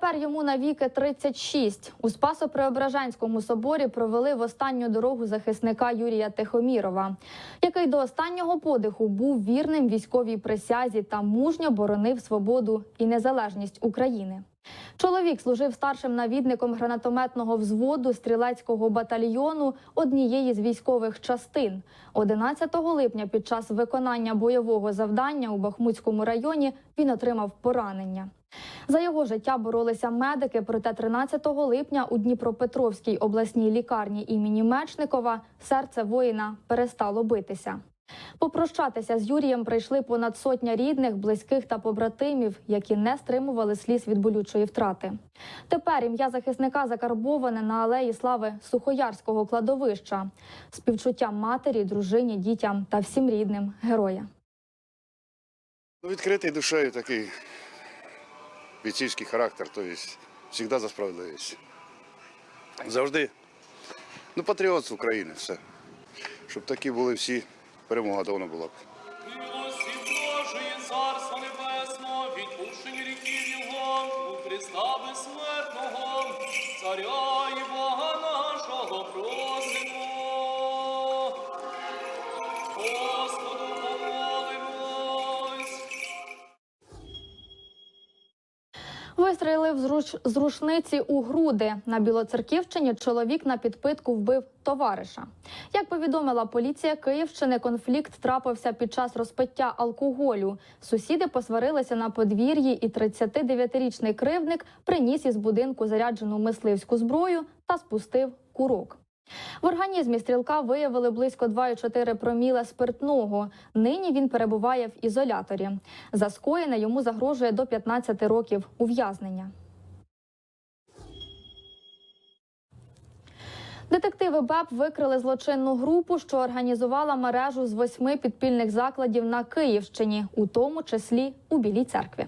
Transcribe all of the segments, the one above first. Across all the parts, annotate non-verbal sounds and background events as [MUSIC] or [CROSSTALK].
Тепер йому навіки 36. У Спасо-Преображенському соборі провели в останню дорогу захисника Юрія Тихомірова, який до останнього подиху був вірним військовій присязі та мужньо боронив свободу і незалежність України. Чоловік служив старшим навідником гранатометного взводу стрілецького батальйону однієї з військових частин. 11 липня під час виконання бойового завдання у Бахмутському районі він отримав поранення. За його життя боролися медики, проте 13 липня у Дніпропетровській обласній лікарні імені Мечникова серце воїна перестало битися. Попрощатися з Юрієм прийшли понад сотня рідних, близьких та побратимів, які не стримували сліз від болючої втрати. Тепер ім'я захисника закарбоване на алеї слави Сухоярського кладовища, співчуття матері, дружині, дітям та всім рідним героя. Ну, відкритий душею такий бійцівський характер, тобто завжди за справедливість. Завжди. Ну, патріот з України, все. Щоб такі були всі, перемога давно була б. Божої, Царства Небесного, відпущені ріків Його, у Христа безсмертного, Царя Вистрілив з, руш... з рушниці у груди. На Білоцерківщині чоловік на підпитку вбив товариша. Як повідомила поліція Київщини, конфлікт трапився під час розпиття алкоголю. Сусіди посварилися на подвір'ї, і 39-річний кривдник приніс із будинку заряджену мисливську зброю та спустив курок. В організмі стрілка виявили близько 2,4 проміле спиртного. Нині він перебуває в ізоляторі. За скоєне йому загрожує до 15 років ув'язнення. Детективи БЕП викрили злочинну групу, що організувала мережу з восьми підпільних закладів на Київщині, у тому числі у Білій церкві.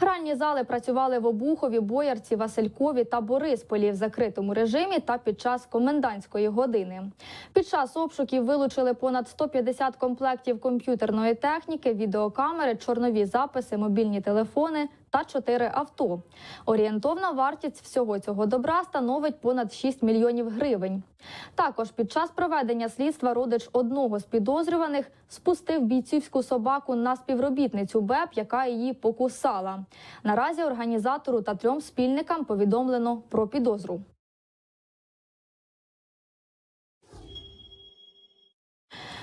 Гральні зали працювали в Обухові, Боярці, Василькові та Борисполі в закритому режимі та під час комендантської години. Під час обшуків вилучили понад 150 комплектів комп'ютерної техніки, відеокамери, чорнові записи, мобільні телефони та чотири авто. Орієнтовна вартість всього цього добра становить понад 6 мільйонів гривень. Також під час проведення слідства родич одного з підозрюваних спустив бійцівську собаку на співробітницю БЕП, яка її покусала. Наразі організатору та трьом спільникам повідомлено про підозру.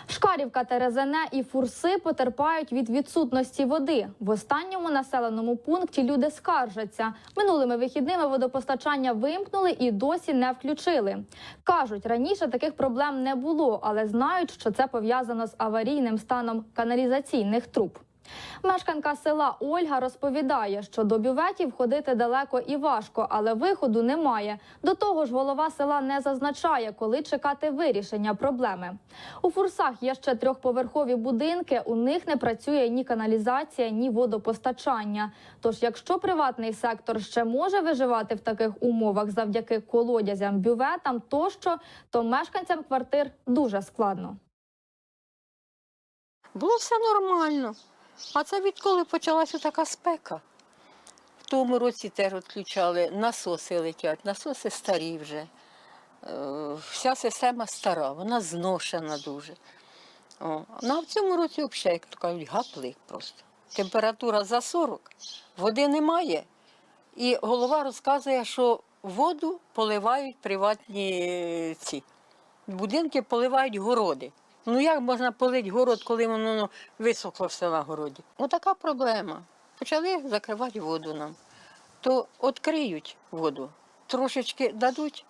Шкарівка, Терезене і Фурси потерпають від відсутності води. В останньому населеному пункті люди скаржаться. Минулими вихідними водопостачання вимкнули і досі не включили. Кажуть, раніше таких проблем не було, але знають, що це пов'язано з аварійним станом каналізаційних труб. Мешканка села Ольга розповідає, що до бюветів ходити далеко і важко, але виходу немає. До того ж, голова села не зазначає, коли чекати вирішення проблеми. У фурсах є ще трьохповерхові будинки. У них не працює ні каналізація, ні водопостачання. Тож, якщо приватний сектор ще може виживати в таких умовах завдяки колодязям, бюветам тощо, то мешканцям квартир дуже складно. Було все нормально. А це відколи почалася така спека. В тому році теж відключали, насоси летять, насоси старі вже. Е, Вся система стара, вона зношена дуже. О. Ну, а в цьому році взагалі, як кажуть, гаплик просто. Температура за 40, води немає. І голова розказує, що воду поливають приватні ці. Будинки поливають городи. Ну як можна полити город, коли воно ну, висохло все на городі? Отака проблема. Почали закривати воду нам. То відкриють воду, трошечки дадуть,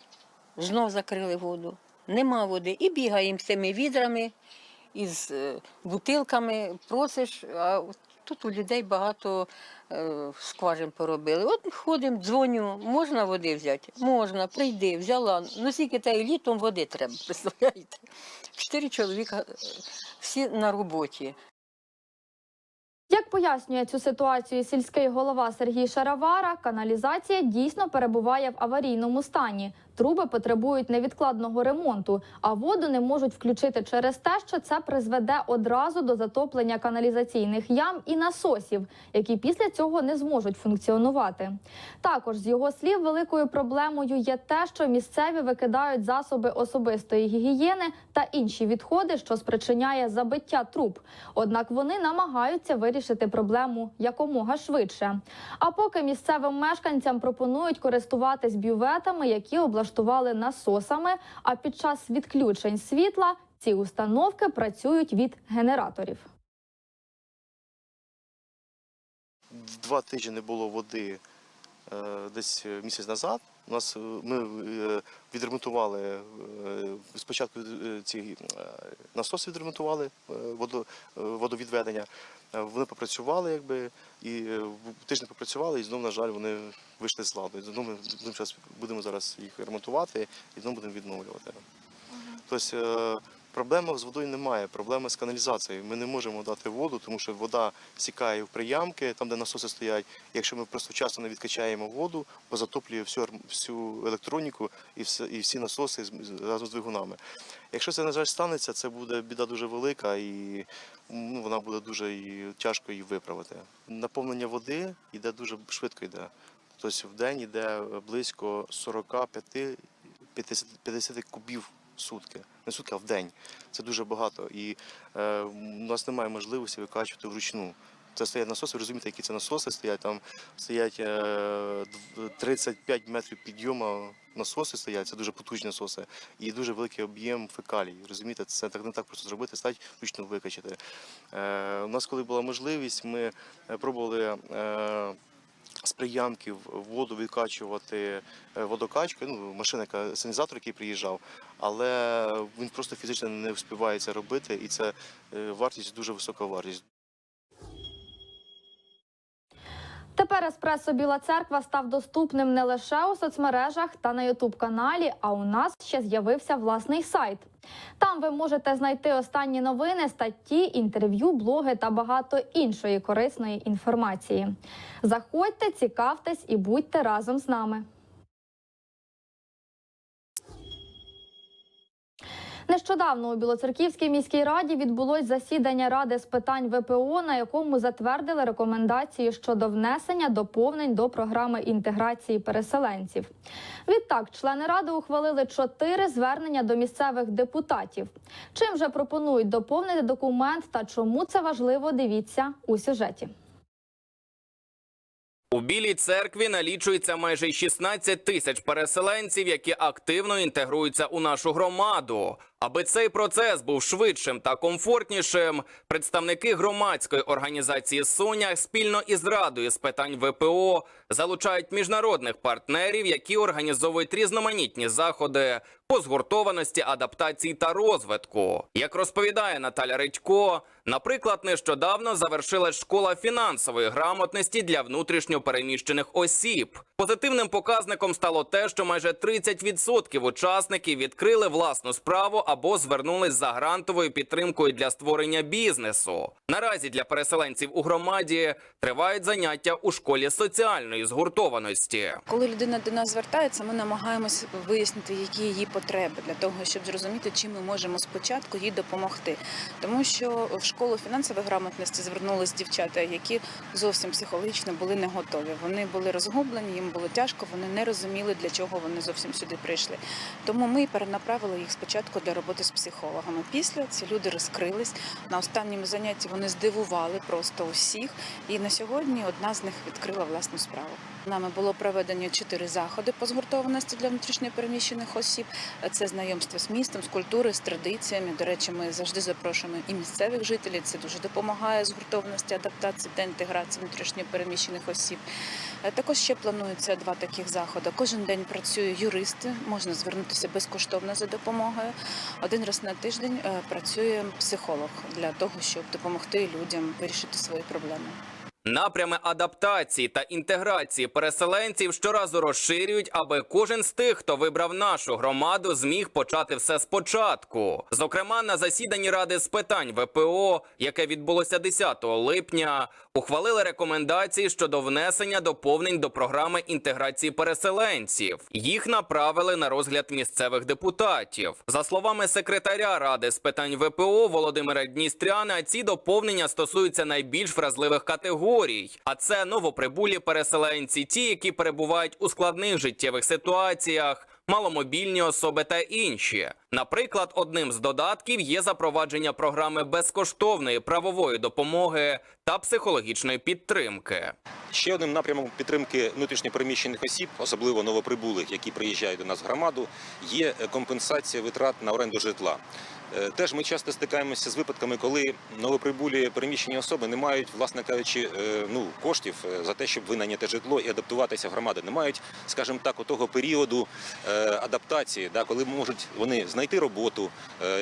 знов закрили воду. Нема води. І бігаємо з цими відрами, із е, бутилками, просиш. А тут у людей багато е, скважин поробили. От ходимо, дзвоню, можна води взяти? Можна, прийди, взяла. Ну скільки та й літом води треба, [LAUGHS] представляєте? Чотири чоловіка е, всі на роботі. Як пояснює цю ситуацію сільський голова Сергій Шаравара, каналізація дійсно перебуває в аварійному стані. Труби потребують невідкладного ремонту, а воду не можуть включити через те, що це призведе одразу до затоплення каналізаційних ям і насосів, які після цього не зможуть функціонувати. Також з його слів, великою проблемою є те, що місцеві викидають засоби особистої гігієни та інші відходи, що спричиняє забиття труб. Однак вони намагаються вирішити проблему якомога швидше. А поки місцевим мешканцям пропонують користуватись бюветами, які облаштували насосами. А під час відключень світла ці установки працюють від генераторів. Два тижні не було води е, десь місяць назад. У нас е, ми е, відремонтували е, спочатку ці насоси відремонтували водовідведення. Вони попрацювали, якби і тиждень попрацювали, і знову, на жаль, вони вийшли з ладу. І знову ми будемо зараз їх ремонтувати і знову будемо відновлювати. Тобто проблеми з водою немає, проблеми з каналізацією. Ми не можемо дати воду, тому що вода стікає в приямки, там, де насоси стоять. Якщо ми просто вчасно не відкачаємо воду, бо затоплює всю, всю електроніку і, все, і всі насоси разом з двигунами. Якщо це, на жаль, станеться, це буде біда дуже велика і ну, вона буде дуже тяжко її виправити. Наповнення води йде дуже швидко йде. Тобто в день йде близько 45 50, 50 кубів сутки. Не сутки, а в день. Це дуже багато. І е, у нас немає можливості викачувати вручну. Це стоять насоси, ви розумієте, які це насоси стоять. Там стоять е, дв- 35 метрів підйому насоси стоять, це дуже потужні насоси, і дуже великий об'єм фекалій. Розумієте, це так не так просто зробити, стать вручну викачати. Е, у нас, коли була можливість, ми е, пробували. Е, з приямків воду відкачувати е, водокачкою, ну, машина, яка який приїжджав, але він просто фізично не вспівається робити, і це е, вартість дуже висока вартість. Тепер еспресо Біла Церква став доступним не лише у соцмережах та на Ютуб каналі, а у нас ще з'явився власний сайт. Там ви можете знайти останні новини, статті, інтерв'ю, блоги та багато іншої корисної інформації. Заходьте, цікавтесь і будьте разом з нами. Нещодавно у Білоцерківській міській раді відбулось засідання ради з питань ВПО, на якому затвердили рекомендації щодо внесення доповнень до програми інтеграції переселенців. Відтак, члени ради ухвалили чотири звернення до місцевих депутатів. Чим же пропонують доповнити документ та чому це важливо, дивіться у сюжеті. У Білій церкві налічується майже 16 тисяч переселенців, які активно інтегруються у нашу громаду. Аби цей процес був швидшим та комфортнішим, представники громадської організації Соня спільно із радою з питань ВПО залучають міжнародних партнерів, які організовують різноманітні заходи по згуртованості, адаптації та розвитку. Як розповідає Наталя Редько, наприклад, нещодавно завершилась школа фінансової грамотності для внутрішньо переміщених осіб. Позитивним показником стало те, що майже 30% учасників відкрили власну справу або звернулись за грантовою підтримкою для створення бізнесу. Наразі для переселенців у громаді тривають заняття у школі соціальної згуртованості. Коли людина до нас звертається, ми намагаємось вияснити, які її потреби для того, щоб зрозуміти, чим ми можемо спочатку їй допомогти. Тому що в школу фінансової грамотності звернулись дівчата, які зовсім психологічно були не готові. Вони були розгублені, їм було тяжко, вони не розуміли, для чого вони зовсім сюди прийшли. Тому ми перенаправили їх спочатку для роботи з психологами. Після ці люди розкрились. На останньому занятті вони здивували просто усіх. І на сьогодні одна з них відкрила власну справу. Нами було проведено чотири заходи по згуртованості для внутрішньопереміщених осіб. Це знайомство з містом, з культурою, з традиціями. До речі, ми завжди запрошуємо і місцевих жителів. Це дуже допомагає згуртованості, адаптації та інтеграції внутрішньопереміщених осіб. Е, Також ще планується два таких заходи. Кожен день працює юристи, можна звернутися безкоштовно за допомогою. Один раз на тиждень е, працює психолог для того, щоб допомогти людям вирішити свої проблеми. Напрями адаптації та інтеграції переселенців щоразу розширюють, аби кожен з тих, хто вибрав нашу громаду, зміг почати все спочатку. Зокрема, на засіданні ради з питань ВПО, яке відбулося 10 липня, ухвалили рекомендації щодо внесення доповнень до програми інтеграції переселенців. Їх направили на розгляд місцевих депутатів. За словами секретаря ради з питань ВПО Володимира Дністряна, ці доповнення стосуються найбільш вразливих категорій, а це новоприбулі переселенці, ті, які перебувають у складних життєвих ситуаціях. Маломобільні особи та інші. Наприклад, одним з додатків є запровадження програми безкоштовної правової допомоги та психологічної підтримки. Ще одним напрямом підтримки внутрішньопереміщених осіб, особливо новоприбулих, які приїжджають до нас в громаду, є компенсація витрат на оренду житла. Е, Теж ми часто стикаємося з випадками, коли новоприбулі переміщені особи не мають, власне кажучи, е, ну коштів е, за те, щоб винайняти житло і адаптуватися в громади. Не мають, скажімо так, того періоду адаптації, да, коли можуть вони знайти роботу,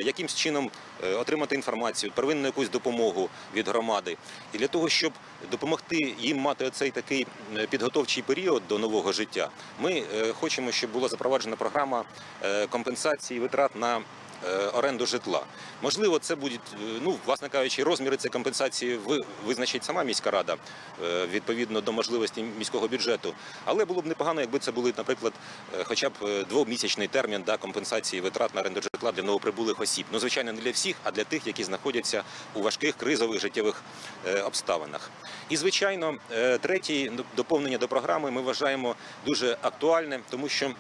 якимсь чином отримати інформацію, первинну якусь допомогу від громади. І для того, щоб допомогти їм мати оцей такий підготовчий період до нового життя, ми хочемо, щоб була запроваджена програма компенсації витрат на оренду житла. Можливо, це будуть, е, ну, власне кажучи, розміри цієї компенсації визначить сама міська рада е, відповідно до можливості міського бюджету. Але було б непогано, якби це були, наприклад, е, хоча б е, двомісячний термін да, компенсації витрат на оренду житла для новоприбулих осіб. Ну, звичайно, не для всіх, а для тих, які знаходяться у важких кризових життєвих е, обставинах. І, звичайно, е, третє доповнення до програми ми вважаємо дуже актуальним, тому що е,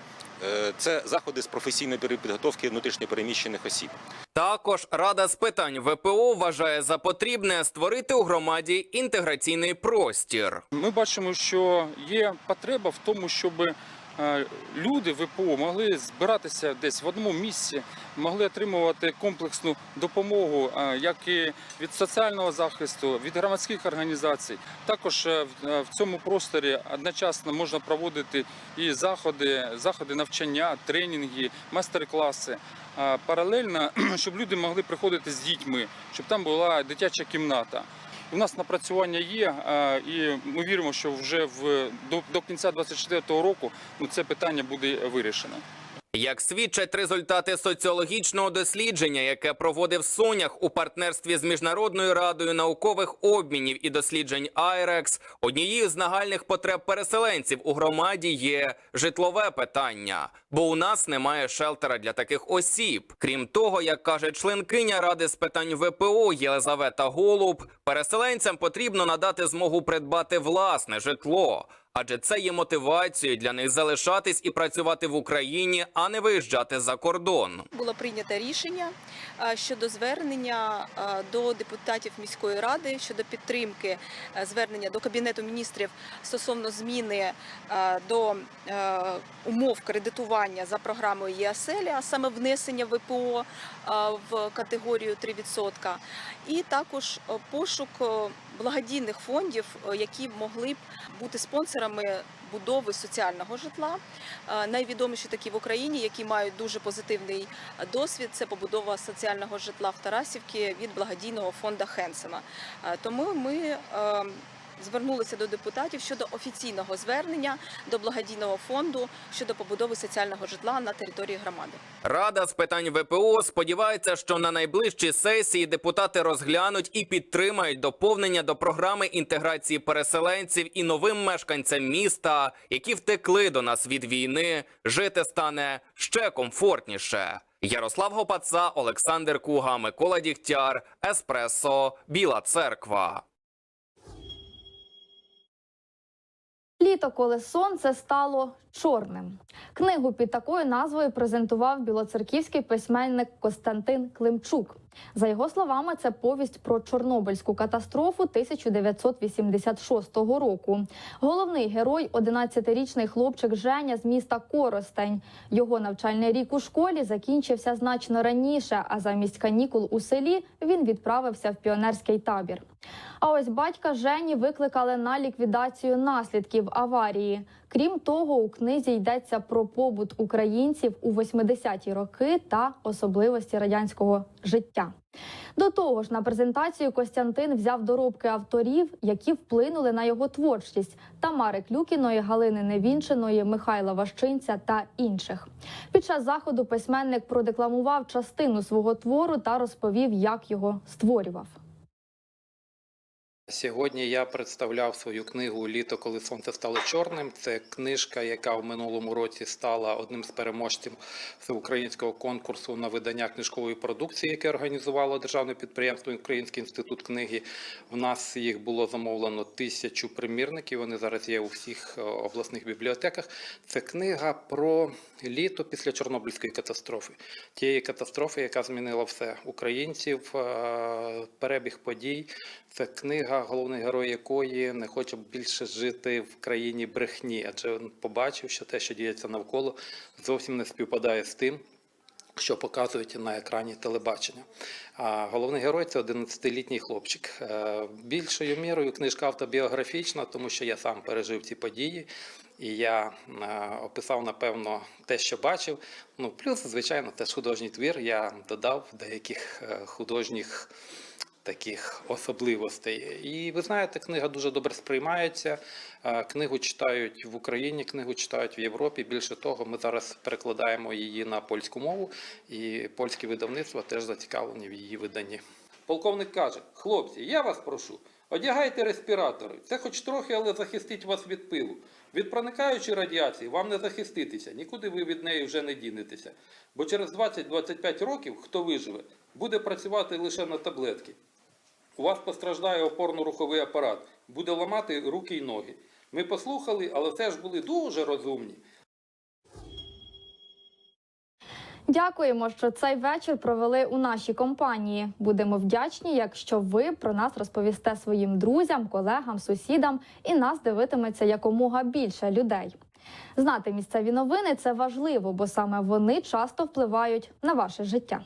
це заходи з професійної підготовки внутрішньопереміщених осіб. Також Рада з питань ВПО вважає за потрібне створити у громаді інтеграційний простір. Ми бачимо, що є потреба в тому, щоб е, люди ВПО могли збиратися десь в одному місці, могли отримувати комплексну допомогу, е, як і від соціального захисту, від громадських організацій. Також е, в- в цьому просторі одночасно можна проводити і заходи, заходи навчання, тренінги, майстер-класи. Паралельно, [CLEARS THROAT] щоб люди могли приходити з дітьми, щоб там була дитяча кімната. У нас напрацювання є, і ми віримо, що вже в до, до кінця 2024 року ну, це питання буде вирішено. Як свідчать результати соціологічного дослідження, яке проводив Сонях у партнерстві з міжнародною радою наукових обмінів і досліджень IREX, однією з нагальних потреб переселенців у громаді є житлове питання, бо у нас немає шелтера для таких осіб. Крім того, як каже членкиня ради з питань ВПО Єлизавета Голуб, переселенцям потрібно надати змогу придбати власне житло. Адже це є мотивацією для них залишатись і працювати в Україні, а не виїжджати за кордон. було прийнято рішення щодо звернення до депутатів міської ради щодо підтримки е, звернення до кабінету міністрів стосовно зміни е, до е, умов кредитування за програмою ЄАСЕЛі, а саме внесення ВПО в категорію 3%. І також е, пошук е, благодійних фондів, е, які могли б бути спонсорами будови соціального житла. Найвідоміші такі в Україні, які мають дуже позитивний досвід, це побудова соціального житла в Тарасівці від благодійного фонду Хенсена. Тому ми звернулися до депутатів щодо офіційного звернення до благодійного фонду щодо побудови соціального житла на території громади. Рада з питань ВПО сподівається, що на найближчій сесії депутати розглянуть і підтримають доповнення до програми інтеграції переселенців і новим мешканцям міста, які втекли до нас від війни, жити стане ще комфортніше. Ярослав Гопаца, Олександр Куга, Микола Дігтяр, Еспресо, Біла Церква. Літо, коли сонце стало чорним. Книгу під такою назвою презентував білоцерківський письменник Костянтин Климчук. За його словами, це повість про Чорнобильську катастрофу 1986 року. Головний герой – 11-річний хлопчик Женя з міста Коростень. Його навчальний рік у школі закінчився значно раніше, а замість канікул у селі він відправився в піонерський табір. А ось батька Жені викликали на ліквідацію наслідків аварії. Крім того, у книзі йдеться про побут українців у 80-ті роки та особливості радянського життя. До того ж, на презентацію Костянтин взяв доробки авторів, які вплинули на його творчість Тамари Клюкіної, Галини Невінчиної, Михайла Ващинця та інших. Під час заходу письменник продекламував частину свого твору та розповів, як його створював. Сьогодні я представляв свою книгу Літо, коли сонце стало чорним. Це книжка, яка в минулому році стала одним з переможців всеукраїнського конкурсу на видання книжкової продукції, яке організувало державне підприємство Український інститут книги. В нас їх було замовлено тисячу примірників. Вони зараз є у всіх е, обласних бібліотеках. Це книга про літо після Чорнобильської катастрофи, тієї катастрофи, яка змінила все українців, е, перебіг подій. Це книга, головний герой якої не хоче більше жити в країні брехні, адже він побачив, що те, що діється навколо, зовсім не співпадає з тим, що показують на екрані телебачення. А головний герой це 11-літній хлопчик. Е, Більшою мірою книжка автобіографічна, тому що я сам пережив ці події. І я е, описав, напевно, те, що бачив. Ну, плюс, звичайно, теж художній твір. Я додав деяких е, художніх таких особливостей. І ви знаєте, книга дуже добре сприймається. Е, Книгу читають в Україні, книгу читають в Європі. Більше того, ми зараз перекладаємо її на польську мову, і польські видавництва теж зацікавлені в її виданні. Полковник каже: хлопці, я вас прошу, одягайте респіратори. Це хоч трохи, але захистить вас від пилу. Від проникаючої радіації вам не захиститися, нікуди ви від неї вже не дінетеся. Бо через 20-25 років, хто виживе, буде працювати лише на таблетки. У вас постраждає опорно-руховий апарат, буде ламати руки й ноги. Ми послухали, але все ж були дуже розумні. Дякуємо, що цей вечір провели у нашій компанії. Будемо вдячні, якщо ви про нас розповісте своїм друзям, колегам, сусідам і нас дивитиметься якомога більше людей. Знати місцеві новини це важливо, бо саме вони часто впливають на ваше життя.